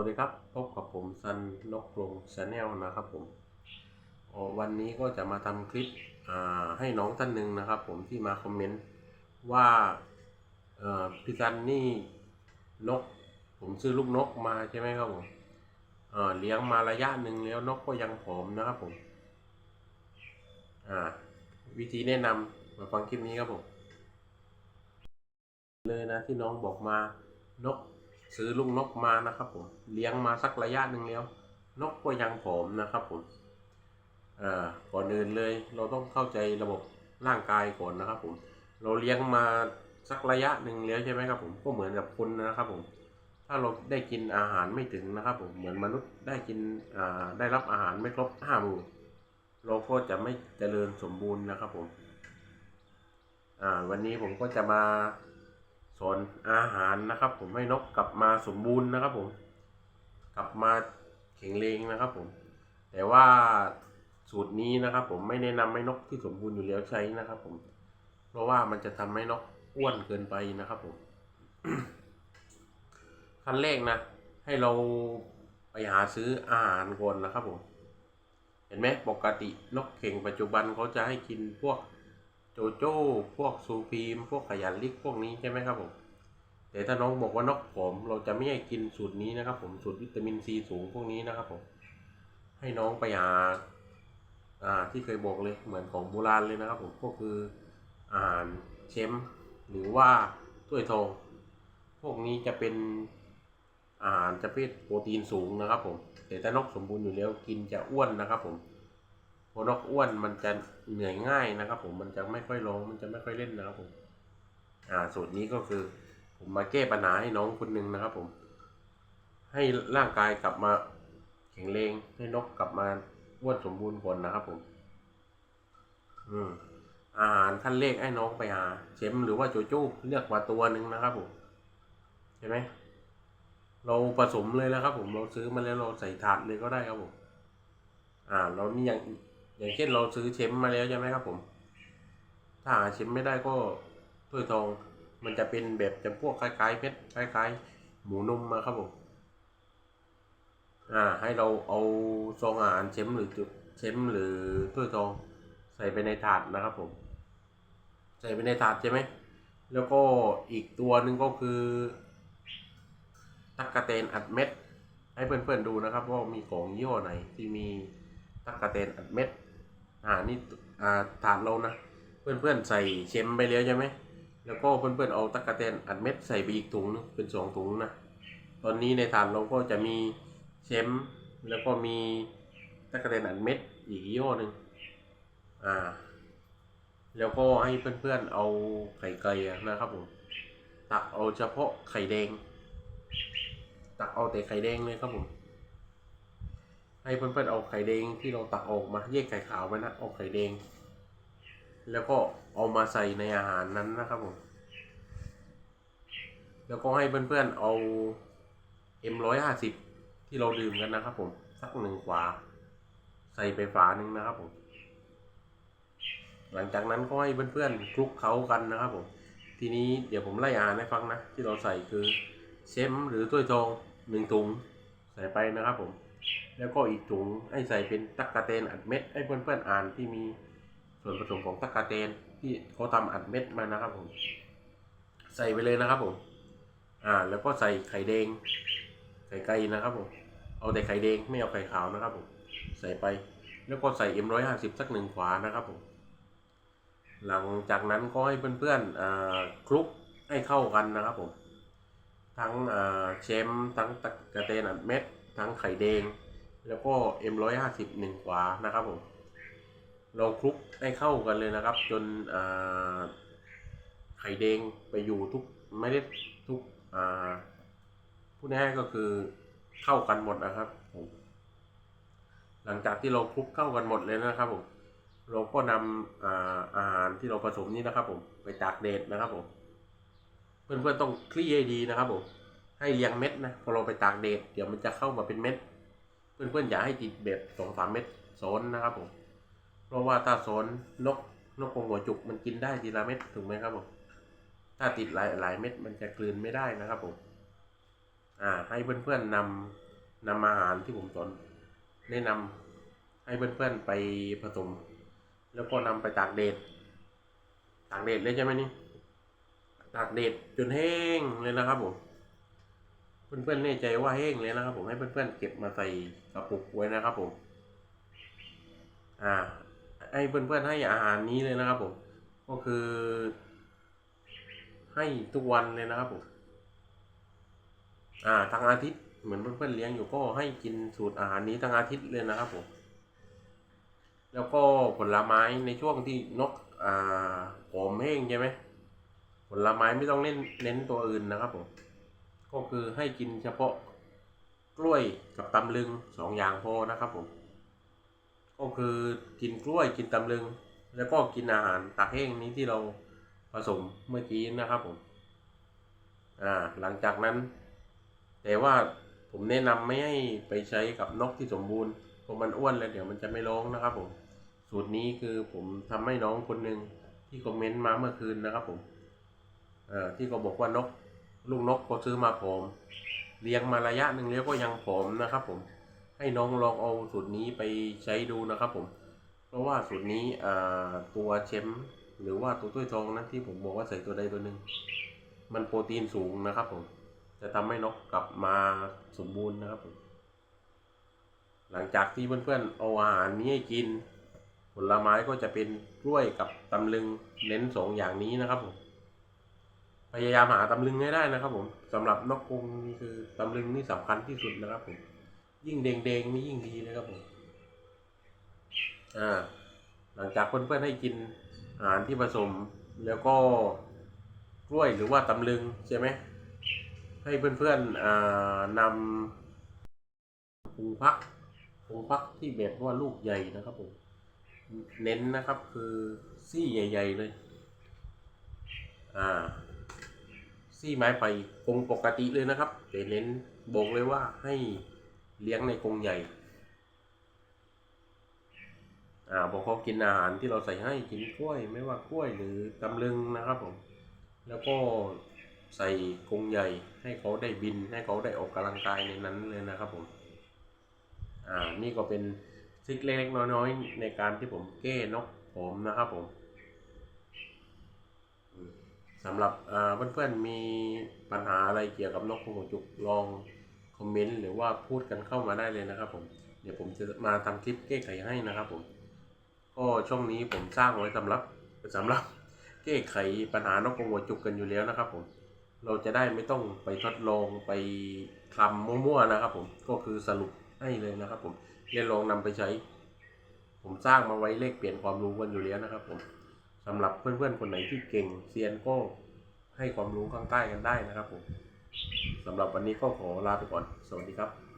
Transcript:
สวัสดีครับพบกับผมซันนกรงชาแนลนะครับผมวันนี้ก็จะมาทำคลิปให้น้องท่านหนึ่งนะครับ ผมที่มาคอมเมนต์ว่าพี่ซันนี่นก ผมซื้อลูกนกมาใช่ไหมครับผมเเลี้ยงมาระยะหนึ่งแล้วนกก็ยังผอมนะครับผมวิธีแนะนำมาฟังคลิปนี้ครับผมเลยนะที่น้องบอกมานก ซื้อลูกนกมานะครับผมเลี้ยงมาสักระยะหนึ่งแล้ว นกก็ยังผอมนะครับผมอ่าก่อนอื่นเลย เราต้องเข้าใจระบบร่างกายก่อนนะครับผม เราเลี้ยงมาสักระยะหนึ่งแล้วใช่ไหมครับผมก็เหมือนกับคนนะครับผม ถ้าเราได้กินอาหารไม่ถึงนะครับผมเหมือนมนุษย์ได้กินอ่าได้รับอาหารไม่ครบห้าหมู่เราก็จะไม่เจริญสมบูรณ์นะครับผมอ่าวันนี้ผมก็จะมา สอนอาหารนะครับ ผมให้นกกลับมาสมบูรณ์นะครับ ผม กลับมาแข็งแรงนะครับ ผม แต่ว่าสูตรนี้นะครับ ผมไม่แนะนำให้นกที่สมบูรณ์อยู่แล้วใช้นะครับ ผม เพราะว่ามันจะทำให้นกอ้วนเกินไปนะครับ ผมขั้นแรกนะให้เราไปหาซื้ออาหารก่อนนะครับผม เห็นไหมปกตินกเข่งปัจจุบันเขาจะให้กินพวก โจโจ้พวกซูพีม พวกขยันลิกพวกนี้ใช่ไหมครับผมแต่ถ้าน้องบอกว่านกผมเราจะไม่ให้กินสูตรนี้นะครับ ผมสูตรวิตามินซีสูงพวกนี้นะครับผมให้น้องไปหาอ่าที่เคยบอกเลยเหมือนของโบราณเลยนะครับ ผมก็คืออาหารเชมหรือว่าถ้วยทองพวกนี้จะเป็นอาหารจะเป็นโปรตีนสูงนะครับ ผม แต่ถ้านกสมบูรณ์อยู่แล้วกินจะอ้วนนะครับ ผม พอนกอ้วนมันจะเหนื่อยง่ายนะครับ ผมมันจะไม่ค่อยร้องมันจะไม่ค่อยเล่นนะครับผม อ่า สูตรนี้ก็คือ ผมมาแก้ปัญหาให้น้องคนหนึ่งนะครับ ผม ให้ร่างกายกลับมาแข็งแรงให้นกกลับมาอ้วนสมบูรณ์ก่อนนะครับ ผม อืมอาหารขั้นเลขให้น้องไปหาเชมหรือว่าโจโจ้เลือกมาตัวหนึ่งนะครับผมใช่ไหมเราผสมเลยนะครับ ผมเราซื้อมาแล้วเราใส่ถาดเลยก็ได้ครับผม อ่า เรานี่อย่าง อย่างเช่นเราซื้อเชมมาแล้วใช่ไหมครับผม ถ้าหาเชมไม่ได้ก็ถ้วยทองมันจะเป็นแบบจำพวกคล้ายๆเพชรคล้าย ๆ หมูนมมาครับผมอ่าให้เราเอาซองอาหารเชมหรือจุเชมหรือถ้วยทองใส่ไปในถาดนะครับผม ใส่ไปในถาดใช่ไหมแล้วก็อีกตัวหนึ่งก็คือตักกะเตนอัดเม็ด ให้เพื่อนๆดูนะครับว่ามีของยี่ห้อไหนที่มีตักกะเตนอัดเม็ด อ่านี่อ่าถาดเรานะเพื่อนๆใส่เชมไปแล้วใช่ไหมแล้วก็เพื่อนๆเอาตักะเตนอัดเม็ดใส่ไปอีกถุงนึงเป็นสองถุงนะตอนนี้ในถาดเราก็จะมีเชมแล้วก็มีตักะเตนอัดเม็ดอีกยี่ห้อหนึ่งอ่า แล้วก็ให้เพื่อนๆเอาไข่ไก่นะครับผมตักเอาเฉพาะไข่แดง ตักเอาแต่ไข่แดงเลยครับผม ให้เพื่อนๆเอาไข่แดงที่เราตักออกมาแยกไข่ขาวไว้นะเอาไข่แดง แล้วก็เอามาใส่ในอาหารนั้นนะครับผม แล้วก็ให้เพื่อนๆเอา M ร้อยห้าสิบที่เราดื่มกันนะครับผม สักหนึ่งฝาใส่ไปฝาหนึ่งนะครับผม หลังจากนั้นก็ให้เพื่อนๆคลุกเคล้ากันนะครับผม ทีนี้เดี๋ยวผมไล่อ่านให้ฟังนะ ที่เราใส่คือเชมหรือถ้วยทองหนึ่งถุงใส่ไปนะครับผม แล้วก็อีกถุงให้ใส่เป็นตักกะเตนอัดเม็ดให้เพื่อนๆอ่านที่มีส่วนผสมของตักกะเตนที่เขาทำอัดเม็ดมานะครับผมใส่ไปเลยนะครับผมอ่าแล้วก็ใส่ไข่แดงไข่ไก่นะครับผมเอาแต่ไข่แดงไม่เอาไข่ขาวนะครับผมใส่ไปแล้วก็ใส่เอ็มร้อยห้าสิบสักหนึ่งขวานะครับผมหลังจากนั้นก็ให้เพื่อนๆอ่าคลุกให้เข้ากันนะครับผมทั้งอ่าเชมทั้งตะกะเตนอัดเม็ด ทั้งไข่แดง แล้วก็เอ็มร้อยห้าสิบหนึ่งขวานะครับผมเราคลุกให้เข้ากันเลยนะครับ จนอ่าไข่แดงไปอยู่ทุกไม่ได้ทุกอ่าพูดง่ายก็คือเข้ากันหมดนะครับผมหลังจากที่เราคลุกเข้ากันหมดเลยนะครับผมเราก็นำอ่าอาหารที่เราผสมนี้นะครับผมไปตากแดดนะครับผมเพื่อนๆต้องคลี่ให้ดีนะครับผม ให้เรียงเม็ดนะพอเราไปตากแดดเดี๋ยวมันจะเข้ามาเป็นเม็ด เพื่อนๆอย่าให้ติดแบบสองสามเม็ดโซนนะครับผมเพราะว่าถ้าโซนนกนกกรงหัวจุกมันกินได้ทีละเม็ดถูกไหมครับผมถ้าติดหลายหลายเม็ดมันจะกลืนไม่ได้นะครับผมอ่า ให้เพื่อนๆนนำอาหารที่ผมสอนแนะนำให้เพื่อนๆไปผสม แล้วก็นำไปตากแดดตากแดดเลยใช่ไหมนี่ตากแดดจนแห้งเลยนะครับผม เพื่อนๆแน่ใจว่าแห้งเลยนะครับ ผมให้เพื่อนๆเก็บมาใส่กระปุกไว้นะครับ ผม อ่า ให้เพื่อนๆให้อาหารนี้เลยนะครับ ผม ก็คือ ให้ทุกวันเลยนะครับผม อ่าทั้งอาทิตย์เหมือนเพื่อนๆเลี้ยงอยู่ก็ให้กินสูตรอาหารนี้ทั้งอาทิตย์เลยนะครับผม แล้วก็ผลไม้ในช่วงที่นก อ่าผอมแห้งใช่ไหมผลไม้ไม่ต้องเน้นเน้นตัวอื่นนะครับผม ก็คือให้กินเฉพาะกล้วยกับตำลึงสองอย่างพอนะครับผมก็คือกินกล้วยกินตำลึง แล้วก็กินอาหารตากแห้งนี้ที่เราผสมเมื่อกี้นะครับผมอ่าหลังจากนั้น แต่ว่าผมแนะนำไม่ให้ไปใช้กับนกที่สมบูรณ์เพราะมันอ้วนแล้วเดี๋ยวมันจะไม่ร้องนะครับผมสูตรนี้คือผมทำให้น้องคนหนึ่งที่คอมเมนต์มาเมื่อคืนนะครับผมเอ่อที่เขาบอกว่านก ลูกนกก็ซื้อมาผอม เลี้ยงมาระยะหนึ่งแล้วก็ยังผอมนะครับ ผม ให้น้องลองเอาสูตรนี้ไปใช้ดูนะครับผม เพราะว่าสูตรนี้อ่าตัวเชมหรือว่าตัวถ้วยทองนะที่ผมบอกว่าใส่ตัวใดตัวหนึ่งมันโปรตีนสูงนะครับผม จะทำให้นกกลับมาสมบูรณ์นะครับผม หลังจากที่เพื่อนๆเอาอาหารนี้ให้กิน ผลไม้ก็จะเป็นกล้วยกับตำลึงเน้นสองอย่างนี้นะครับผม พยายามหาตำลึงให้ได้นะครับ ผมสำหรับนกกรงนี่คือตำลึงนี่สำคัญที่สุดนะครับ ผม ยิ่งแดงๆนี่ยิ่งดีนะครับผมอ่า หลังจากเพื่อนๆให้กินอาหารที่ผสม แล้วก็กล้วยหรือว่าตำลึงใช่ไหมให้เพื่อนๆอ่านำปูพักปูพักที่แบบว่าลูกใหญ่นะครับผมเน้นนะครับคือซี่ใหญ่ ๆเลย อ่า ซี่ไม้ไผ่กรงปกติเลยนะครับแต่เน้นบอกเลยว่าให้เลี้ยงในกรงใหญ่ อ่าบอกเขากินอาหารที่เราใส่ให้กินกล้วย ไม่ว่ากล้วยหรือตำลึงนะครับผม แล้วก็ใส่กรงใหญ่ ให้เขาได้บิน ให้เขาได้ออกกำลังกายในนั้นเลยนะครับผม อ่า นี่ก็เป็นทริคเล็กน้อยๆในการที่ผมแก้นกผมนะครับผม สำหรับเพื่อนๆมีปัญหาอะไรเกี่ยวกับนกหัวจุกลองคอมเมนต์หรือว่าพูดกันเข้ามาได้เลยนะครับ ผมเดี๋ยวผมจะมาทำคลิปแก้ไขให้นะครับ ผมก็ช่องนี้ผมสร้างไว้สำหรับสำหรับแก้ไขปัญหานกกรงหัวจุกกันอยู่แล้วนะครับ ผม เราจะได้ไม่ต้องไปทดลองไปทำมั่วๆนะครับ ผมก็คือสรุปให้เลยนะครับ ผมเรียนลองนำไปใช้ ผมสร้างมาไว้เลขเปลี่ยนความรู้กันอยู่แล้วนะครับ ผม สำหรับเพื่อนๆคนไหนที่เก่งเซียนก็ให้ความรู้ข้างใต้กันได้นะครับผมสำหรับวันนี้ก็ขอลาไปก่อน สวัสดีครับ